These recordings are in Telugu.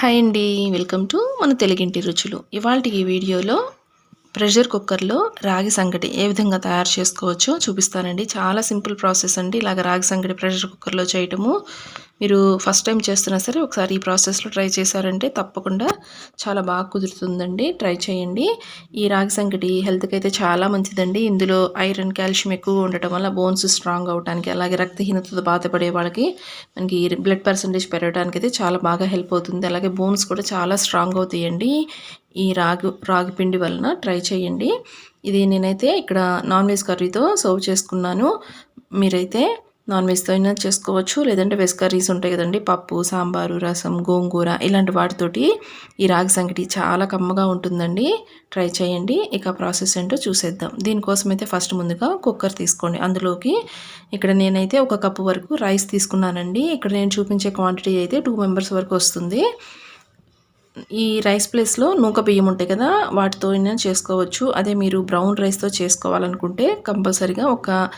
హాయ్ అండి వెల్కమ్ టు మన తెలుగింటి రుచులు. ఇవాళ ఈ వీడియోలో ప్రెషర్ కుక్కర్లో రాగి సంగటి ఏ విధంగా తయారు చేసుకోవచ్చో చూపిస్తానండి. చాలా సింపుల్ ప్రాసెస్ అండి. ఇలాగ రాగి సంగటి ప్రెషర్ కుక్కర్లో చేయటము. మీరు ఫస్ట్ టైం చేస్తున్నా సరే ఒకసారి ఈ ప్రాసెస్లో ట్రై చేశారంటే తప్పకుండా చాలా బాగా కుదురుతుందండి. ట్రై చేయండి. ఈ రాగి సంగటి హెల్త్కి అయితే చాలా మంచిదండి. ఇందులో ఐరన్ కాల్షియం ఎక్కువ ఉండటం వల్ల బోన్స్ స్ట్రాంగ్ అవడానికి అలాగే రక్తహీనతతో బాధపడే వాళ్ళకి మనకి బ్లడ్ పర్సంటేజ్ పెరగడానికి అయితే చాలా బాగా హెల్ప్ అవుతుంది. అలాగే బోన్స్ కూడా చాలా స్ట్రాంగ్ అవుతాయండి. ఈ రాగి రాగి పిండి వలన ట్రై చేయండి. ఇది నేనైతే ఇక్కడ నాన్ వెజ్ కర్రీతో సర్వ్ చేసుకున్నాను. మీరైతే నాన్ వెజ్తో అయినా చేసుకోవచ్చు. లేదంటే వెజ్ కర్రీస్ ఉంటాయి కదండి. పప్పు సాంబారు రసం గోంగూర ఇలాంటి వాటితోటి ఈ రాగి సంగటి చాలా కమ్మగా ఉంటుందండి. ట్రై చేయండి. ఇక ప్రాసెస్ ఏంటో చూసేద్దాం. దీనికోసం అయితే ఫస్ట్ ముందుగా కుక్కర్ తీసుకోండి. అందులోకి ఇక్కడ నేనైతే ఒక కప్పు వరకు రైస్ తీసుకున్నానండి. ఇక్కడ నేను చూపించే క్వాంటిటీ అయితే టూ మెంబర్స్ వరకు వస్తుంది. ఈ రైస్ ప్లేస్లో నూక బియ్యం ఉంటాయి కదా వాటితో చేసుకోవచ్చు. అదే మీరు బ్రౌన్ రైస్తో చేసుకోవాలనుకుంటే కంపల్సరీగా ఒక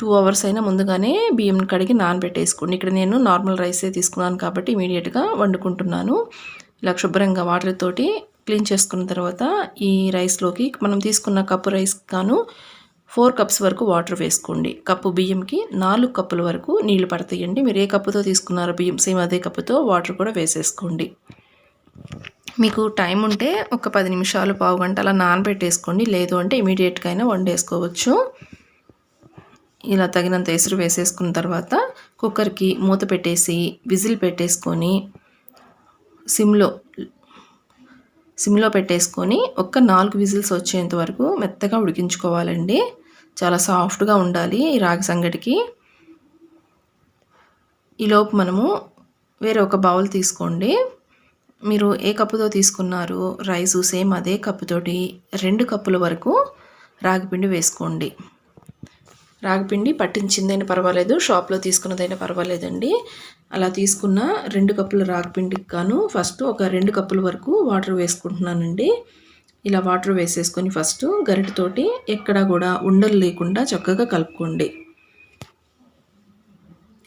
టూ అవర్స్ అయినా ముందుగానే బియ్యం కడిగి నానబెట్టేసుకోండి. ఇక్కడ నేను నార్మల్ రైసే తీసుకున్నాను కాబట్టి ఇమీడియట్గా వండుకుంటున్నాను. ఇలా శుభ్రంగా వాటర్ తోటి క్లీన్ చేసుకున్న తర్వాత ఈ రైస్లోకి మనం తీసుకున్న కప్పు రైస్ గాను ఫోర్ కప్స్ వరకు వాటర్ వేసుకోండి. కప్పు బియ్యంకి నాలుగు కప్పుల వరకు నీళ్ళు పడతాయండి. మీరు ఏ కప్పుతో తీసుకున్నారో బియ్యం సేమ్ అదే కప్పుతో వాటర్ కూడా వేసేసుకోండి. మీకు టైం ఉంటే ఒక పది నిమిషాలు పావు గంట అలా నానబెట్టేసుకోండి. లేదు అంటే ఇమీడియట్గా అయినా వండేసుకోవచ్చు. ఇలా తగినంత ఎసురు వేసేసుకున్న తర్వాత కుక్కర్కి మూత పెట్టేసి విజిల్ పెట్టేసుకొని సిమ్లో సిమ్లో పెట్టేసుకొని ఒక్క నాలుగు విజిల్స్ వచ్చేంత వరకు మెత్తగా ఉడికించుకోవాలండి. చాలా సాఫ్ట్గా ఉండాలి ఈ రాగి సంగటికి. ఈలోపు మనము వేరే ఒక బౌల్ తీసుకోండి. మీరు ఏ కప్పుతో తీసుకున్నారు రైసు సేమ్ అదే కప్పుతోటి రెండు కప్పుల వరకు రాగిపిండి వేసుకోండి. రాగిపిండి పట్టించిందైనా పర్వాలేదు షాప్లో తీసుకున్నదైనా పర్వాలేదండి. అలా తీసుకున్న రెండు కప్పుల రాగిపిండికి గాను ఫస్ట్ ఒక రెండు కప్పుల వరకు వాటర్ వేసుకుంటున్నానండి. ఇలా వాటర్ వేసేసుకొని ఫస్ట్ గరిటతోటి ఎక్కడ కూడా ఉండలు లేకుండా చక్కగా కలుపుకోండి.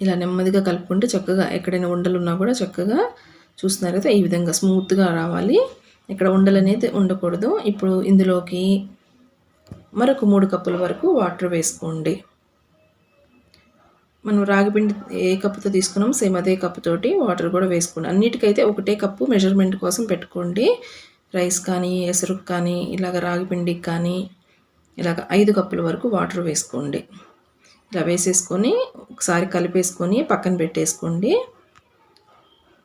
ఇలా నెమ్మదిగా కలుపుకుంటే చక్కగా ఎక్కడైనా ఉండలు ఉన్నా కూడా చక్కగా చూస్తున్నారు కదా ఈ విధంగా స్మూత్గా రావాలి. ఇక్కడ ఉండలు అనేది ఉండకూడదు. ఇప్పుడు ఇందులోకి మరొక మూడు కప్పుల వరకు వాటర్ వేసుకోండి. మనం రాగిపిండి ఏ కప్పుతో తీసుకున్నాం సేమ్ అదే కప్పుతోటి వాటర్ కూడా వేసుకోండి. అన్నిటికైతే ఒకటే కప్పు మెజర్మెంట్ కోసం పెట్టుకోండి. రైస్ కానీ ఎసరుకు కానీ ఇలాగ రాగిపిండికి కానీ ఇలాగ ఐదు కప్పుల వరకు వాటర్ వేసుకోండి. ఇలా వేసేసుకొని ఒకసారి కలిపేసుకొని పక్కన పెట్టేసుకోండి.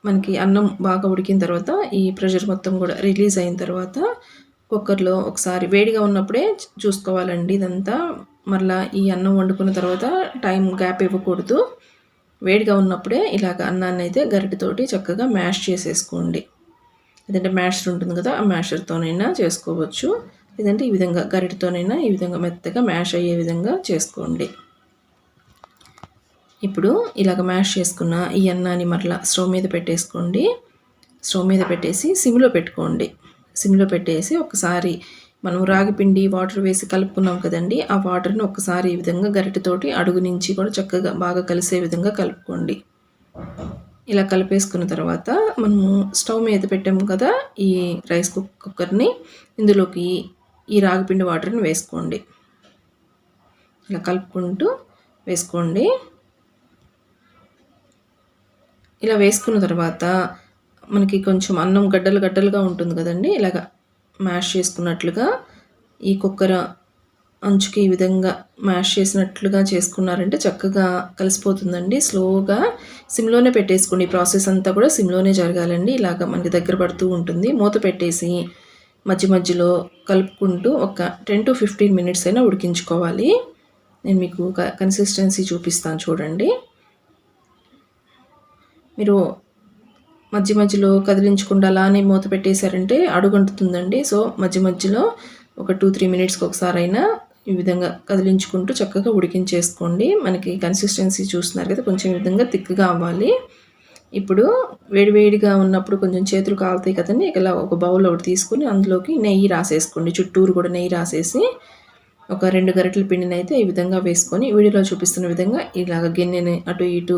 మనకి అన్నం బాగా ఉడికిన తర్వాత ఈ ప్రెషర్ మొత్తం కూడా రిలీజ్ అయిన తర్వాత కుక్కర్లో ఒకసారి వేడిగా ఉన్నప్పుడే చూసుకోవాలండి ఇదంతా. మరలా ఈ అన్నం వండుకున్న తర్వాత టైం గ్యాప్ ఇవ్వకూడదు. వేడిగా ఉన్నప్పుడే ఇలాగ అన్నాన్ని అయితే గరిటెతోటి చక్కగా మ్యాష్ చేసేసుకోండి. లేదంటే మ్యాషర్ ఉంటుంది కదా ఆ మ్యాషర్తోనైనా చేసుకోవచ్చు. లేదంటే ఈ విధంగా గరిటతోనైనా ఈ విధంగా మెత్తగా మ్యాష్ అయ్యే విధంగా చేసుకోండి. ఇప్పుడు ఇలాగ మ్యాష్ చేసుకున్న ఈ అన్నాన్ని మరలా స్టవ్ మీద పెట్టేసుకోండి. స్టవ్ మీద పెట్టేసి సిమ్లో పెట్టుకోండి. సిమ్లో పెట్టేసి ఒకసారి మనం రాగిపిండి వాటర్ వేసి కలుపుకున్నాం కదండి ఆ వాటర్ని ఒకసారి ఈ విధంగా గరిటెతోటి అడుగు నుంచి కూడా చక్కగా బాగా కలిసే విధంగా కలుపుకోండి. ఇలా కలిపేసుకున్న తర్వాత మనము స్టవ్ మీద పెట్టాము కదా ఈ రైస్ కుక్కర్ని ఇందులోకి ఈ రాగిపిండి వాటర్ని వేసుకోండి. ఇలా కలుపుకుంటూ వేసుకోండి. ఇలా వేసుకున్న తర్వాత మనకి కొంచెం అన్నం గడ్డలు గడ్డలుగా ఉంటుంది కదండి ఇలాగ మ్యాష్ చేసుకున్నట్లుగా ఈ కుక్కర అంచుకి ఈ విధంగా మ్యాష్ చేసినట్లుగా చేసుకున్నారంటే చక్కగా కలిసిపోతుందండి. స్లోగా సిమ్లోనే పెట్టేసుకోండి. ఈ ప్రాసెస్ అంతా కూడా సిమ్లోనే జరగాలండి. ఇలాగ మనకి దగ్గర పడుతూ ఉంటుంది. మూత పెట్టేసి మధ్య మధ్యలో కలుపుకుంటూ ఒక టెన్ టు ఫిఫ్టీన్ మినిట్స్ అయినా ఉడికించుకోవాలి. నేను మీకు కన్సిస్టెన్సీ చూపిస్తాను చూడండి. మీరు మధ్య మధ్యలో కదిలించకుండా అలానే మూత పెట్టేశారంటే అడుగంటుతుందండి. సో మధ్య మధ్యలో ఒక టూ త్రీ మినిట్స్కి ఒకసారి అయినా ఈ విధంగా కదిలించుకుంటూ చక్కగా ఉడికించేసుకోండి. మనకి కన్సిస్టెన్సీ చూస్తున్నారు కదా కొంచెం ఈ విధంగా థిక్గా అవ్వాలి. ఇప్పుడు వేడివేడిగా ఉన్నప్పుడు కొంచెం చేతులు కాలుతాయి కదండి ఇలా ఒక బౌల్ ఒకటి తీసుకుని అందులోకి నెయ్యి రాసేసుకోండి. చుట్టూరు కూడా నెయ్యి రాసేసి ఒక రెండు గరిటెల పిండిని అయితే ఈ విధంగా వేసుకొని వీడియోలో చూపిస్తున్న విధంగా ఇలాగ గిన్నెని అటు ఇటు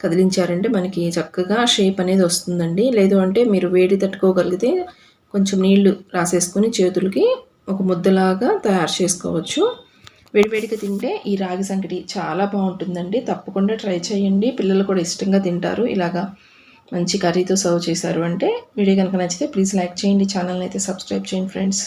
కదిలించారంటే మనకి చక్కగా షేప్ అనేది వస్తుందండి. లేదు అంటే మీరు వేడి తట్టుకోగలిగితే కొంచెం నీళ్ళు రాసేసుకొని చేతులకి ఒక ముద్దలాగా తయారు చేసుకోవచ్చు. వేడివేడిగా తింటే ఈ రాగి సంకటి చాలా బాగుంటుందండి. తప్పకుండా ట్రై చేయండి. పిల్లలు కూడా ఇష్టంగా తింటారు. ఇలాగా మంచి కర్రీతో సర్వ్ చేశారు అంటే వీడియో కనుక నచ్చితే ప్లీజ్ లైక్ చేయండి. ఛానల్ని అయితే సబ్స్క్రైబ్ చేయండి ఫ్రెండ్స్.